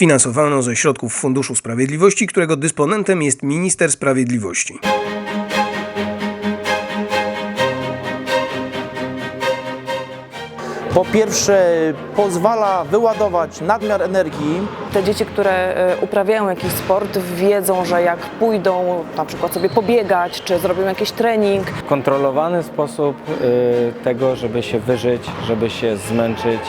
Sfinansowano ze środków Funduszu Sprawiedliwości, którego dysponentem jest minister sprawiedliwości. Po pierwsze, pozwala wyładować nadmiar energii. Te dzieci, które e, uprawiają jakiś sport, wiedzą, że jak pójdą na przykład sobie pobiegać, czy zrobią jakiś trening, kontrolowany sposób y, tego, żeby się wyżyć, żeby się zmęczyć,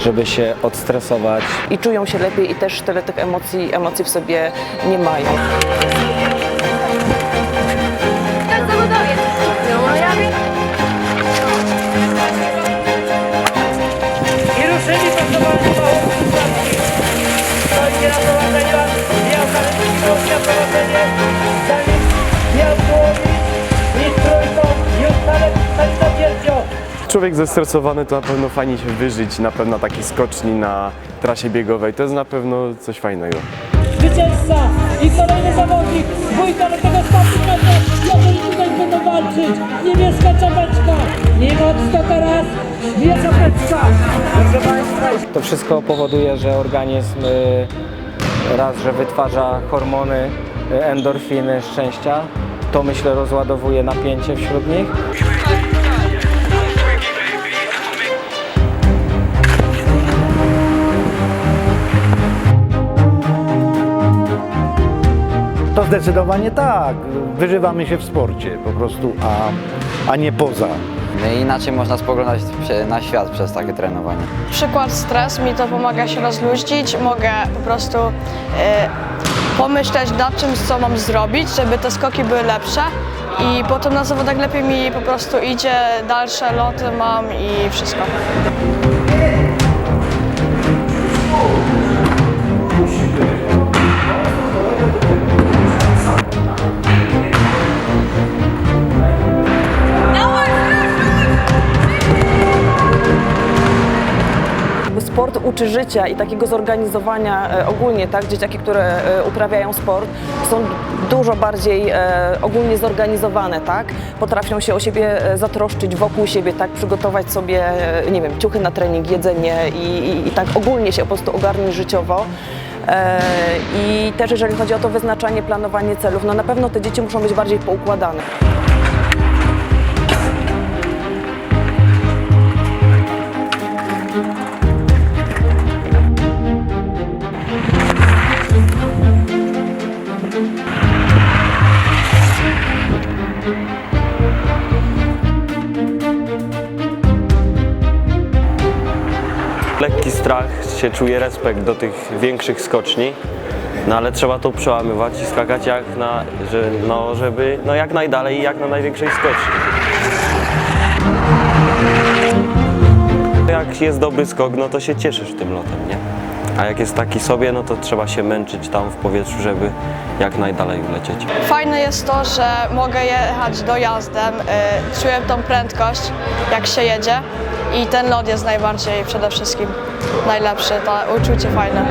żeby się odstresować. i czują się lepiej i też tyle tych emocji, emocji w sobie nie mają. Człowiek zestresowany to na pewno fajnie się wyżyć, na pewno takiej skoczni na trasie biegowej, to jest na pewno coś fajnego. Zwycięzca i kolejny zawodnik dwójka do tego. Jeżeli tutaj będą walczyć niebieska czapeczka. Niemocno teraz dwie czapeczka. Proszę Państwa, To wszystko powoduje, że organizm y, raz, że wytwarza hormony, y, endorfiny szczęścia, to myślę rozładowuje napięcie wśród nich. To zdecydowanie tak. Wyżywamy się w sporcie po prostu, a, a nie poza. Inaczej można spoglądać się na świat przez takie trenowanie. Przykład stres mi to pomaga się rozluźnić. Mogę po prostu e, pomyśleć nad czym, co mam zrobić, żeby te skoki były lepsze. I potem na zawodach lepiej mi po prostu idzie, dalsze loty mam i wszystko. Uczy życia i takiego zorganizowania e, ogólnie, tak? Dzieciaki, które e, uprawiają sport są dużo bardziej e, ogólnie zorganizowane, tak? Potrafią się o siebie zatroszczyć wokół siebie, tak? Przygotować sobie, nie wiem, ciuchy na trening, jedzenie i, i, i tak ogólnie się po prostu ogarnąć życiowo. I też jeżeli chodzi o to wyznaczanie, planowanie celów, no na pewno te dzieci muszą być bardziej poukładane. Strach, się czuje respekt do tych większych skoczni, no ale trzeba to przełamywać i skakać jak na, że, no, żeby, no jak najdalej i jak na największej skoczni. Jak jest dobry skok, no to się cieszysz tym lotem, nie? A jak jest taki sobie, no to trzeba się męczyć tam w powietrzu, żeby jak najdalej ulecieć. Fajne jest to, że mogę jechać dojazdem, y, czuję tą prędkość, jak się jedzie i ten lot jest najbardziej przede wszystkim najlepszy, to uczucie fajne.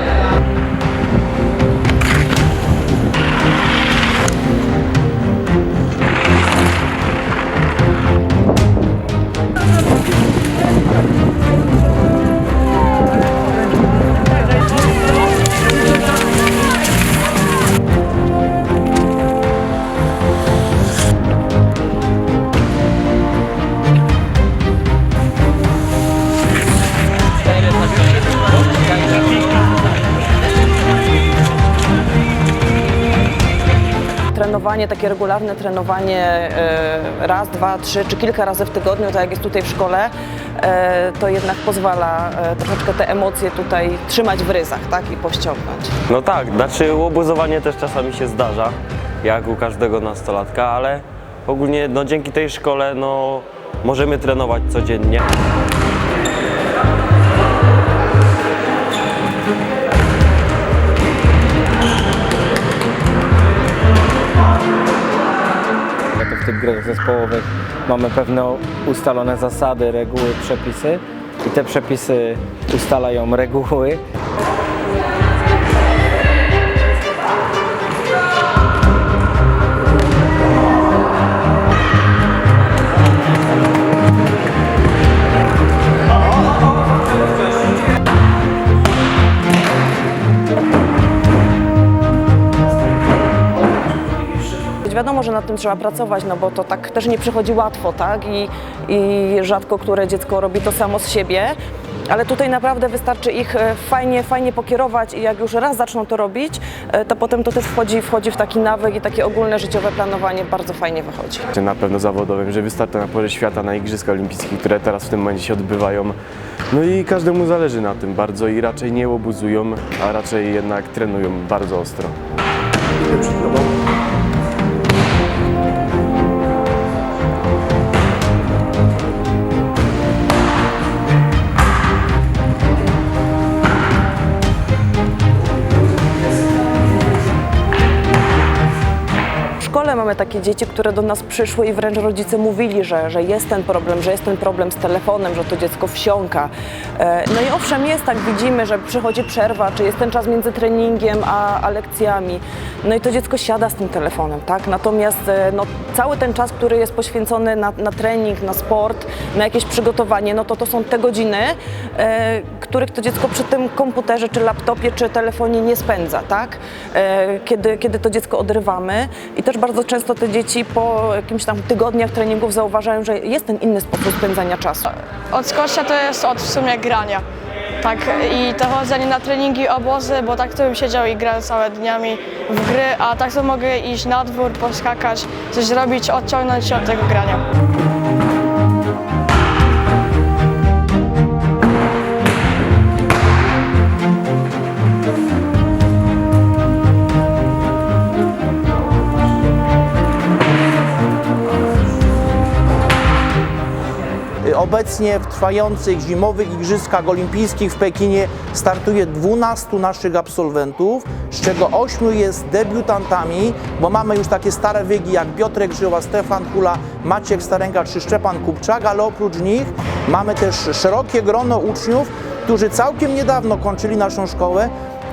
Trenowanie, takie regularne trenowanie e, raz, dwa, trzy czy kilka razy w tygodniu, tak jak jest tutaj w szkole, e, to jednak pozwala e, troszeczkę te emocje tutaj trzymać w ryzach tak, i powściągnąć. No tak, znaczy łobuzowanie też czasami się zdarza, jak u każdego nastolatka, ale ogólnie no, dzięki tej szkole no, możemy trenować codziennie. W tych grach zespołowych mamy pewne ustalone zasady, reguły, przepisy i te przepisy ustalają reguły. Wiadomo, że nad tym trzeba pracować, no bo to tak też nie przychodzi łatwo, tak? I, i rzadko które dziecko robi to samo z siebie. Ale tutaj naprawdę wystarczy ich e, fajnie, fajnie pokierować i jak już raz zaczną to robić, e, to potem to też wchodzi, wchodzi w taki nawyk i takie ogólne życiowe planowanie bardzo fajnie wychodzi. Na pewno zawodowym, że wystarczy na porze świata na Igrzyska Olimpijskie, które teraz w tym momencie się odbywają. No i każdemu zależy na tym bardzo i raczej nie łobuzują, a raczej jednak trenują bardzo ostro. Szkole mamy takie dzieci, które do nas przyszły i wręcz rodzice mówili, że, że jest ten problem, że jest ten problem z telefonem, że to dziecko wsiąka. E, No i owszem jest, tak widzimy, że przychodzi przerwa, czy jest ten czas między treningiem a, a lekcjami. No i to dziecko siada z tym telefonem, tak? Natomiast e, no, cały ten czas, który jest poświęcony na, na trening, na sport, na jakieś przygotowanie, no to to są te godziny, e, których to dziecko przy tym komputerze, czy laptopie, czy telefonie nie spędza, tak? E, Kiedy, kiedy to dziecko odrywamy i też bardzo często te dzieci po jakimś tam tygodniach treningów zauważają, że jest ten inny sposób spędzania czasu. Odskocznia to jest od w sumie grania. Tak, i to chodzenie na treningi, obozy, bo tak to bym siedział i grał całe dniami w gry, a tak to mogę iść na dwór, poskakać, coś zrobić, odciągnąć się od tego grania. Obecnie w trwających zimowych Igrzyskach Olimpijskich w Pekinie startuje 12 naszych absolwentów, z czego 8 jest debiutantami, bo mamy już takie stare wygi jak Piotrek Żyła, Stefan Hula, Maciek Starenka czy Szczepan Kupczak, ale oprócz nich mamy też szerokie grono uczniów, którzy całkiem niedawno kończyli naszą szkołę,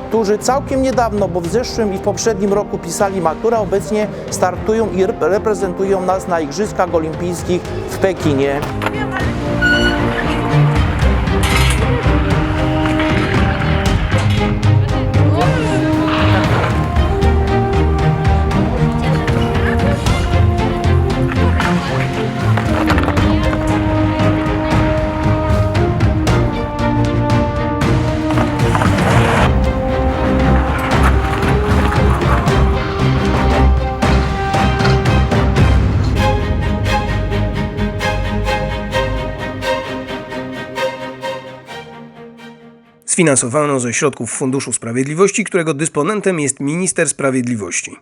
którzy całkiem niedawno, bo w zeszłym i w poprzednim roku pisali maturę, obecnie startują i rep- reprezentują nas na Igrzyskach Olimpijskich w Pekinie. Sfinansowano ze środków Funduszu Sprawiedliwości, którego dysponentem jest minister sprawiedliwości.